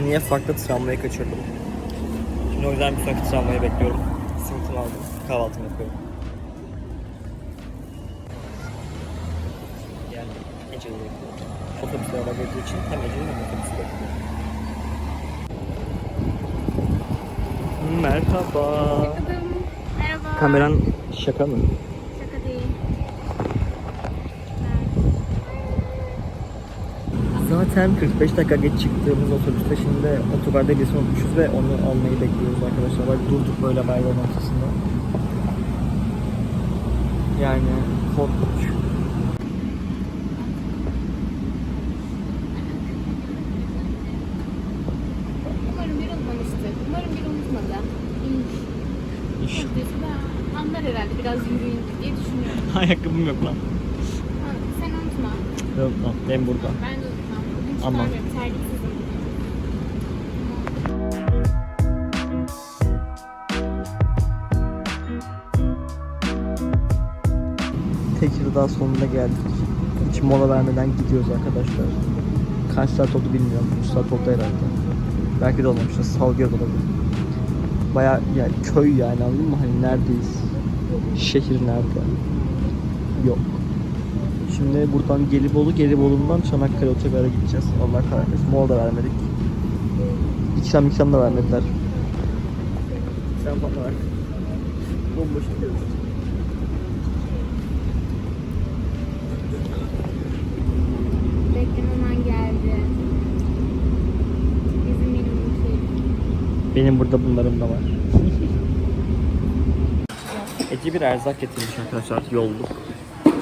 saniye farklı tramvayı kaçırdım. Şimdi o yüzden bir sonraki tramvayı bekliyorum. Simitimi aldım. Kahvaltımı yapıyorum. Yani Ece'yi bekliyorum. Otobüsle araba geldiği için hem Ece'yi hem otobüsü bekliyorum. Merhaba. Merhaba. Kameran şaka mı? Şaka değil. Zaten 45 dakika geç çıktığımız otobüste şimdi otogarda birisini unutmuşuz ve onu almayı bekliyoruz arkadaşlar. Bak durduk böyle bayram ortasında. Yani korkunç. Umarım bir unutmamıştır. Umarım bir unutmadı. İş. Anlar herhalde biraz yürüyün diye düşünüyorum. Ayakkabım yok lan. Ha, sen unutma. Yok lan ben burada. Ben de Aman. Tekirdağ sonuna geldik. Hiç mola vermeden gidiyoruz arkadaşlar. Kaç saat oldu bilmiyorum. 3 saat oldu herhalde. Belki de olmamıştır. Salgıya da olabilir. Baya yani köy yani anladın mı? Hani neredeyiz? Şehir nerede? Yok. Şimdi buradan Gelibolu, Gelibolu'ndan Çanakkale otogara gideceğiz. Allah kahretmesin. Mola da vermedik. İkram ikram da vermediler. Sen bana ver. Bomboş gidiyoruz. Beklememen geldi. Bizim benim şey. Benim burada bunlarım da var. Ece bir erzak getirmiş arkadaşlar yolluk.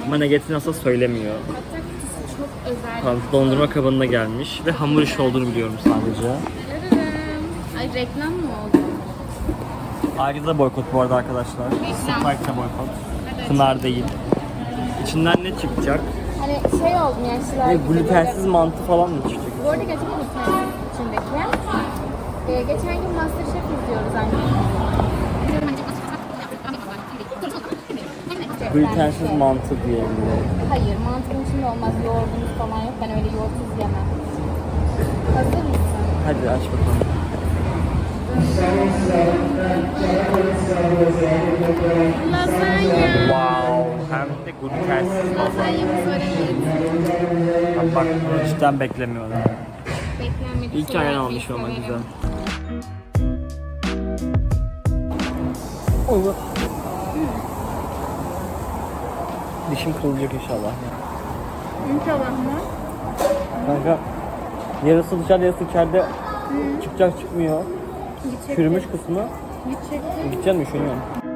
Ama ne getirdiğini söylemiyor. Hatta kutusu çok özel. Tamam, dondurma kabında gelmiş ve hamur işi olduğunu biliyorum sadece. Tadadam. Ay reklam mı oldu? Ayrıca da boykot bu arada arkadaşlar. Reklam. Spike'da boykot. Evet. Pınar değil. İçinden ne çıkacak? Hani şey oldum yaşlılar Ne, gibi glutensiz mantı falan mı çıkacak? Bu arada gerçekten glutensiz içindeki. Ee, geçen gün Masterchef izliyoruz anne. Glutensiz mantı diye biliyorum. Hayır, mantının içinde olmaz. Yoğurdumuz falan yok. Ben öyle yoğurtsuz yemem. Hazır mısın? Hadi aç bakalım. Lazanya. Wow, hem de glutensiz evet. Bak bak bunu cidden beklemiyorum. Beklenmedik. Şeyler ayran almış olmak güzel. Allah. Dişim kırılacak inşallah. İnşallah mı? Kanka yarısı dışarıda yarısı içeride çıkacak çıkmıyor. Gidecek. Çürümüş kısmı. Gidecek. Gideceğim üşeniyorum.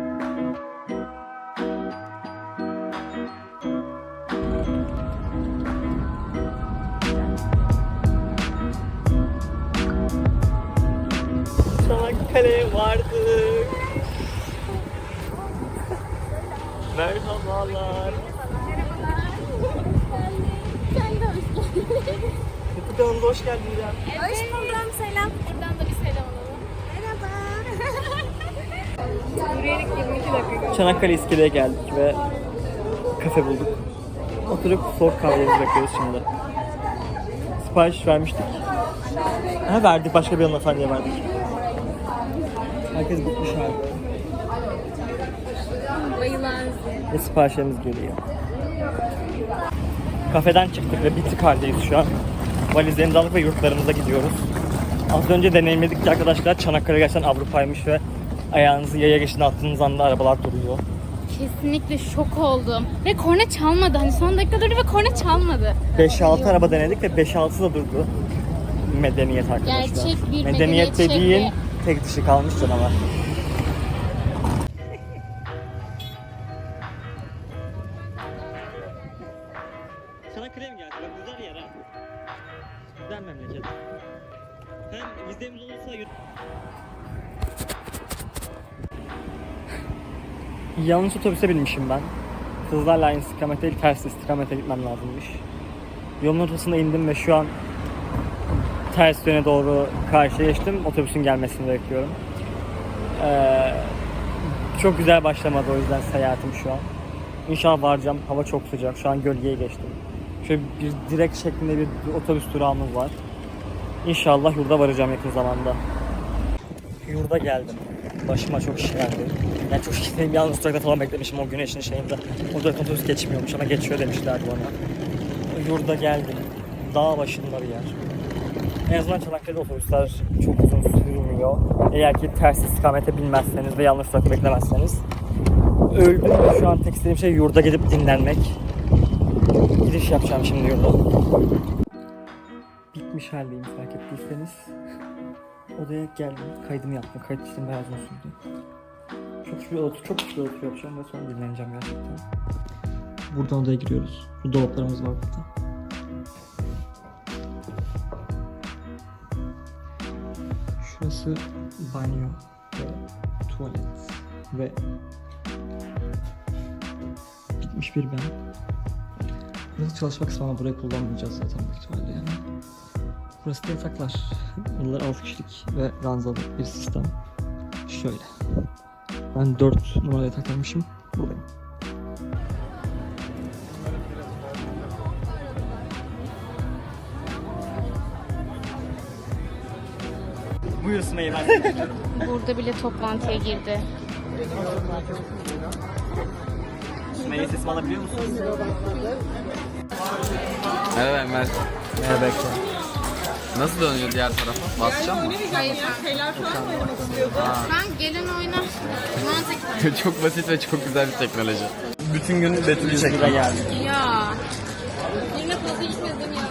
Kanalımıza hoş geldin İrem. Hoş buldum. Selam. Buradan da bir selam alalım. Merhaba. Yürüyerek 22 dakika. Çanakkale iskeleye geldik ve kafe bulduk. Oturup soğuk kahvelerimizi bekliyoruz şimdi. Sipariş vermiştik. Ha verdik başka bir hanımefendiye verdik. Herkes gitmiş abi. Bayılan Ve siparişlerimiz geliyor. Kafeden çıktık ve bitik haldeyiz şu an. Valizlerimizi alıp ve yurtlarımıza gidiyoruz. Az önce deneyimledik ki arkadaşlar Çanakkale gerçekten Avrupa'ymış ve ayağınızı yaya geçtiğinde attığınız anda arabalar duruyor. Kesinlikle şok oldum. Ve korna çalmadı. Hani son dakika durdu ve korna çalmadı. 5-6 araba denedik ve 5-6'sı da durdu. Medeniyet arkadaşlar. Gerçek bir medeniyet medeniyet dediğin şehri. tek dışı kalmış canavar. Yanlış otobüse binmişim ben. Kızlarla aynı istikamete değil, ters istikamete gitmem lazımmış. Yolun ortasında indim ve şu an ters yöne doğru karşıya geçtim. Otobüsün gelmesini bekliyorum. Ee, çok güzel başlamadı o yüzden seyahatim şu an. İnşallah varacağım. Hava çok sıcak. Şu an gölgeye geçtim. Şöyle bir direkt şeklinde bir otobüs durağımız var. İnşallah yurda varacağım yakın zamanda. Yurda geldim. Başıma çok iş geldi. Çok iş değil, yalnız durakta falan beklemişim o güneşin şeyinde. O durakta otobüs geçmiyormuş ama geçiyor demişlerdi bana. Yurda geldim. Dağ başında bir yer. En azından Çanakkale'de otobüsler çok uzun sürmüyor. Eğer ki ters istikamete binmezseniz ve yanlış durakta beklemezseniz. Öldüm şu an tek istediğim şey yurda gidip dinlenmek. Giriş yapacağım şimdi yurda. Bitmiş haldeyim fark ettiyseniz. Odaya geldim, kaydımı yaptım. Kayıt işlemi bayağı uzun sürdü. Çok şükür otur, çok şükür otur yapacağım ve sonra dinleneceğim gerçekten. Buradan odaya giriyoruz. Şu dolaplarımız var burada. Şurası banyo ve tuvalet ve bitmiş bir ben. Burası çalışma kısmı ama burayı kullanmayacağız zaten büyük ihtimalle yani. Burası da yataklar. Bunlar 6 kişilik ve ranzalı bir sistem. Şöyle. Ben 4 numara yataktaymışım. Buradayım. Buyursun Eymen. Burada bile toplantıya girdi. Sümeyye sesimi alabiliyor musun? Merhaba Enver. Merhaba Ekrem. Nasıl dönüyor diğer tarafa? Basacak mı? Hayır. Ben gelin oyna. Mantıklı. çok basit ve çok güzel bir teknoloji. Bütün gün Betül'ü çekile geldik. Ya. Yine fazla içmedim ya.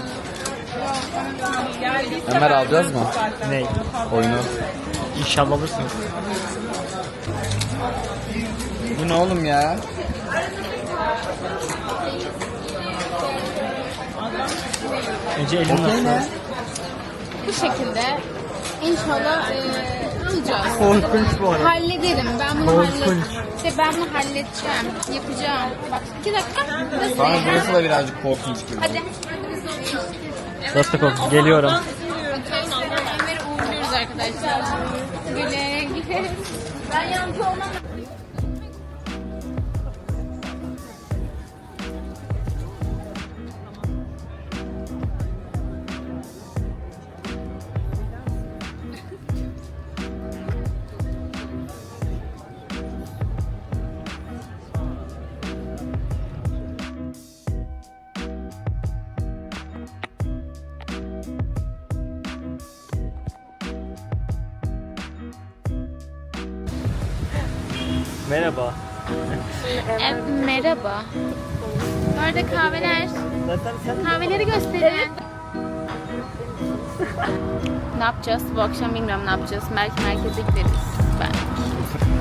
Enver alacağız mı? Ney? Oyunu. İnşallah alırsınız. Bu ne oğlum ya? Ece elin nasıl? Bu şekilde inşallah eee alacağız. Korkunç bu arada. Hallederim. Ben bunu Korkunç. halledeceğim. İşte ben bunu halledeceğim. Yapacağım. Bak iki dakika. Nasıl? Bana burası da birazcık korkunç gibi. Hadi. Nasıl korkunç? Geliyorum. Enver'i uğurluyoruz arkadaşlar. Güle güle. Ben yancı olmam. Merhaba. E, merhaba. Bu arada kahveler. Zaten sen Kahveleri gösterin. ne yapacağız? Bu akşam bilmiyorum ne yapacağız. Belki merkeze gideriz. Ben.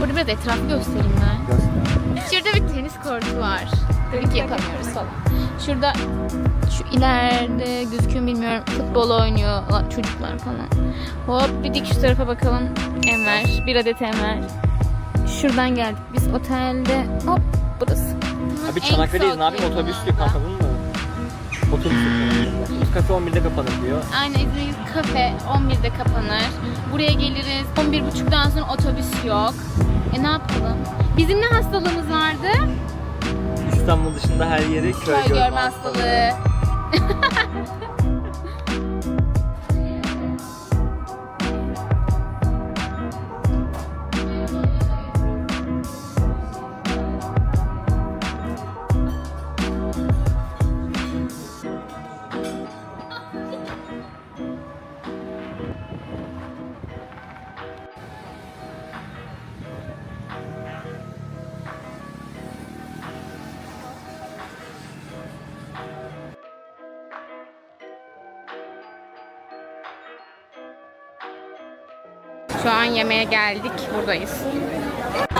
Burada biraz etrafı göstereyim ben. Şurada bir tenis kortu var. Tabii ki yapamıyoruz falan. Şurada şu ileride gözüküyor mu bilmiyorum. Futbol oynuyor çocuklar falan. Hop bir dik şu tarafa bakalım. Enver. Bir adet Enver. Şuradan geldik. Biz otelde hop burası. Abi Çanakkale'deyiz. Ne yapayım? Otobüs bu yok anladın mı? Otobüs yok. Kafe 11'de kapanır diyor. Aynen İzmir kafe 11'de kapanır. Buraya geliriz. 11.30'dan sonra otobüs yok. E ne yapalım? Bizim ne hastalığımız vardı? İstanbul dışında her yeri köy, Köy görme hastalığı. Şu an yemeğe geldik. Buradayız.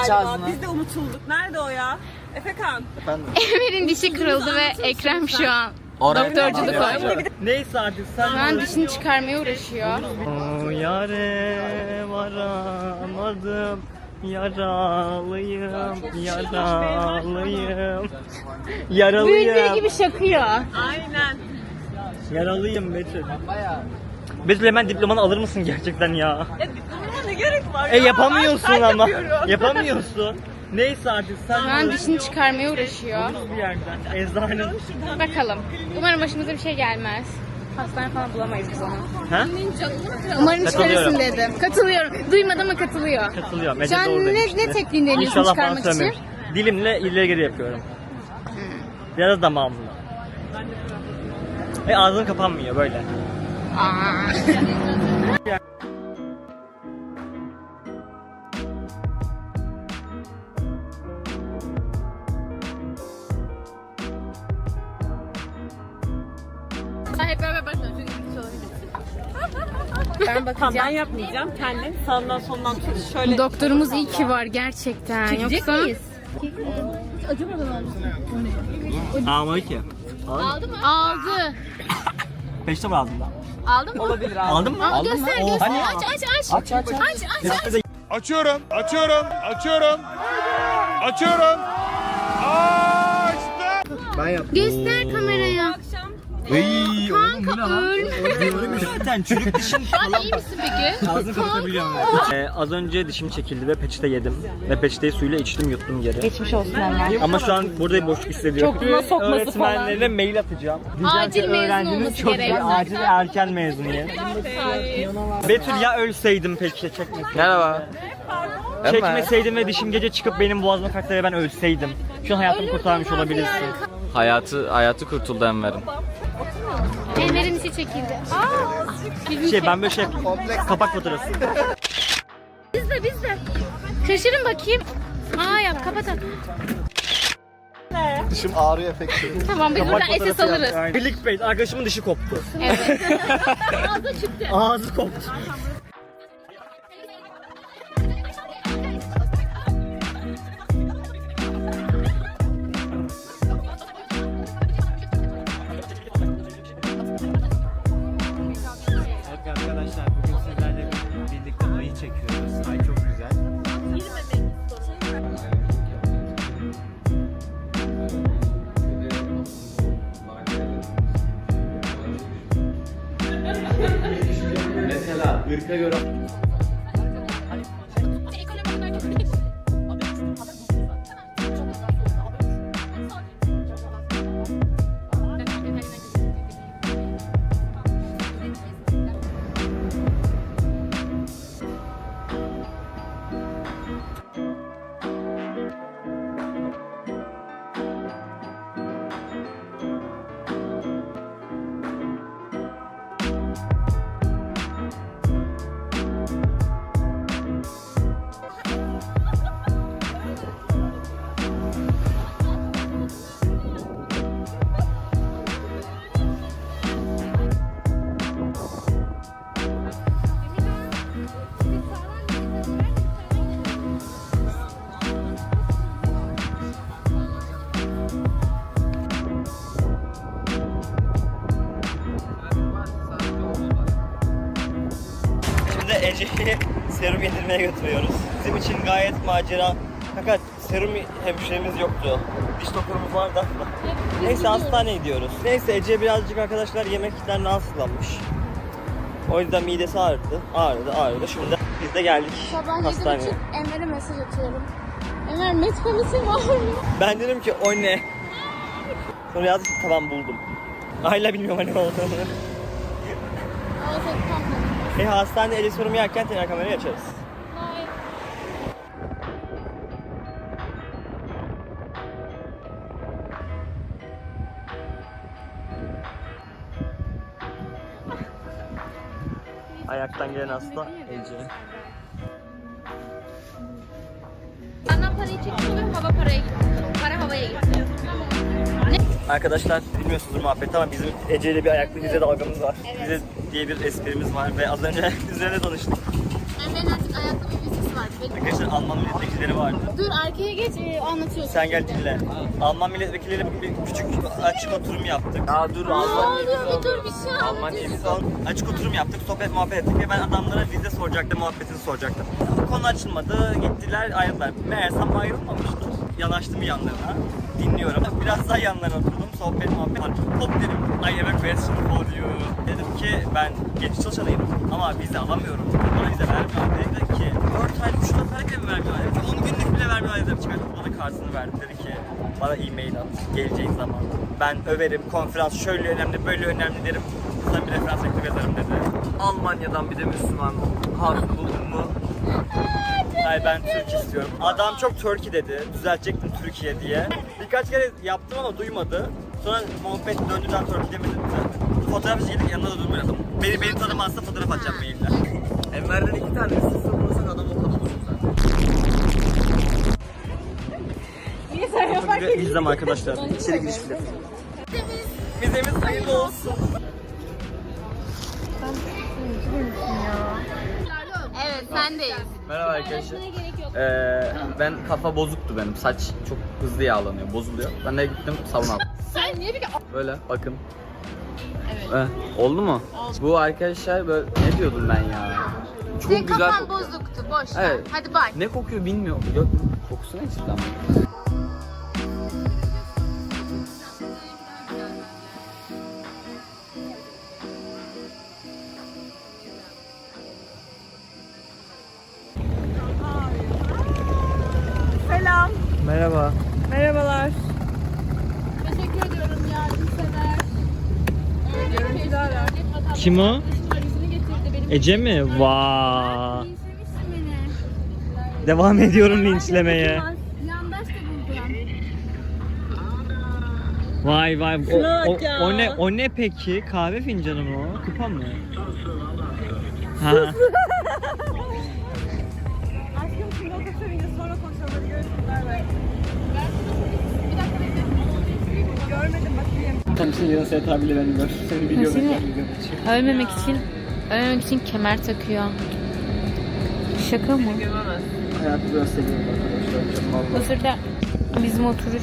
Galiba biz de unutulduk. Nerede o ya? Efekan. Efendim? Emir'in dişi kırıldı ve Ekrem şu an Oraya doktorculuk oynuyor. Neyse artık sen Şu an dişini çıkarmaya uğraşıyor. O yare varamadım Yaralıyım, yaralıyım Yaralıyım Bülbül gibi şakıyor. Aynen. Yaralıyım Betül Betül hemen diplomanı alır mısın gerçekten ya? Ya gerek var E ya? yapamıyorsun Ben ama yapıyorum. Yapamıyorsun Neyse artık sen Şu an dişini çıkarmaya uğraşıyor. bir yerden eczane Bakalım. Umarım başımıza bir şey gelmez. hastane falan bulamayız biz onu. Ha? Umarım çıkarırsın dedim. Katılıyorum. Duymadı mı katılıyor. Katılıyorum. Şu an doğru ne, ne tekniğini deniyorsun çıkarmak için? sövmez. Dilimle ileri geri yapıyorum. Biraz da damağımla. E ağzın kapanmıyor böyle. Aa. Ben Tamam ben bakacağım. yapmayacağım. Kendin sağından soldan tut. Şöyle Doktorumuz iyi ki var gerçekten. Yoksa... Almadı ki. Aldı mı? Aldı. Peşte mi aldın da? Aldı mı? olabilir abi. Aldın mı? Aldın göster mı? göster. Hani? Aç aç aç. Aç aç aç. aç. Açıyorum, açıyorum, açıyorum. Açıyorum. Açtım. Göster kameraya. Kanka ölme. Zaten çürük dişin Sen iyi misin peki? Ağzını kapatabiliyorum. Ee, az önce dişim çekildi ve peçete yedim. Ve peçeteyi suyla içtim yuttum geri. Geçmiş olsun Ömer. Ama şu an burada boşluk hissediyorum. Çok buna sokması Öğretmenlere mail atacağım. Acil ki mezun öğrenciniz olması çok gerek. iyi, Acil erken mezuniyet. Betül ya ölseydim peki çekmeseydim. Merhaba. Çekmeseydim ve dişim gece çıkıp benim boğazıma kalktı ve ben ölseydim. Şu an hayatımı kurtarmış olabilirsin. Hayatı hayatı kurtuldu Enver'in. Enver'in işi çekildi. Aa. Şey ben böyle şey yapayım. Kapak fotoğrafı. Biz de biz de. Şaşırın bakayım. Aa yap kapat at. Dişim ağrıyor efekti. Tamam biz buradan SS alırız. Clickbait arkadaşımın dişi koptu. Evet. Ağzı çıktı. Ağzı koptu. Yedirmeye götürüyoruz. Bizim için gayet macera. Fakat serum hemşiremiz yoktu. Diş doktorumuz vardı aslında. Neyse hastaneye gidiyoruz. Neyse Ece birazcık arkadaşlar yemekten rahatsızlanmış. O yüzden midesi ağrıdı. Ağrıdı, ağrıdı. Şimdi biz de geldik Sabah hastaneye. 7.30 Enver'e mesaj atıyorum. Enver metkomisi var mı? Ben dedim ki o ne? Sonra yazdık ki tamam buldum. Hala bilmiyorum hani ne olduğunu. E hastanede Ece serum yerken tekrar kamerayı açarız. Ayaktan gelen hasta Ece. Bana parayı çekti ve hava paraya gitti. Para havaya gitti. Arkadaşlar bilmiyorsunuz muhabbeti ama bizim Ece ile bir ayaklı vize dalgamız var. Vize diye bir esprimiz var ve az önce üzerine tanıştık. Arkadaşlar Alman milletvekilleri vardı. Dur arkaya geç e, anlatıyorsun. Sen gel dinle. Alman milletvekilleriyle bugün bir küçük açık oturum yaptık. Aa dur Ne oluyor bir dur bir şey anlatıyorsun. Son açık oturum yaptık, sohbet muhabbet ettik ve ben adamlara vize soracaktım, muhabbetini soracaktım. Konu açılmadı, gittiler ayrıldılar. Meğersem ayrılmamıştı. Yanaştım yanlarına, dinliyorum. Biraz daha yanlarına oturdum, sohbet muhabbet var. Hop dedim, I have a question for you. Dedim ki ben genç çalışanıyım ama vize alamıyorum. Bana vize vermiyor. Dedi 4 aylık şuna para bile mi vermiyor? Dedim ki 10 günlük bile vermiyor. Dedim çıkartıp bana kartını verdi. Dedi ki bana e-mail at geleceğin zaman. Ben överim, konferans şöyle önemli, böyle önemli derim. Sana bir referans mektubu yazarım dedi. Almanya'dan bir de Müslüman harf buldun mu? Hayır ben Türk istiyorum. Adam çok Turkey dedi. Düzeltecektim Türkiye diye. Birkaç kere yaptım ama duymadı. Sonra muhabbet döndüden Turkey demedi zaten. Fotoğraf çekildik yanında da durmuyor Beni, beni tanımazsa fotoğraf atacağım maille. Enver'den iki tane üst üste bulursak adam o kadar olur zaten. Niye sen yaparken İzlem arkadaşlar. İçeri giriş bile. Vizemiz hayırlı olsun. Evet sendeyiz. Merhaba arkadaşlar. Ee, ben kafa bozuktu benim. Saç çok hızlı yağlanıyor, bozuluyor. Ben de gittim savun aldım. Sen niye bir Böyle bakın. Evet. oldu mu? Bu arkadaşlar böyle ne diyordum ben ya? Çok Senin güzel kafan kokuyor. bozuktu boş ver. Evet. Hadi bak. Ne kokuyor bilmiyorum. Yok, kokusu ne cidden? Kim o? Yüzünü getirdi benim. Ece mi? Vaa. Linçlemişsin beni. Devam ediyorum linçlemeye. Yandaş da buldum. Vay vay. O, o, o ne o ne peki? Kahve fincanı mı o? Kupa mı? Ha. Aşkım şimdi otursunca sonra konuşalım. Hadi görüşürüz. Bay bay. Bir dakika bekle. Görmedim bakayım. Tam senin yanına Seyit abiyle beni gör. Seni biliyorum. Seni ölmemek için ölmemek için kemer takıyor. Şaka mı? Hayatı gösteriyorum arkadaşlar. Vallahi. Mısır'da bizim oturuş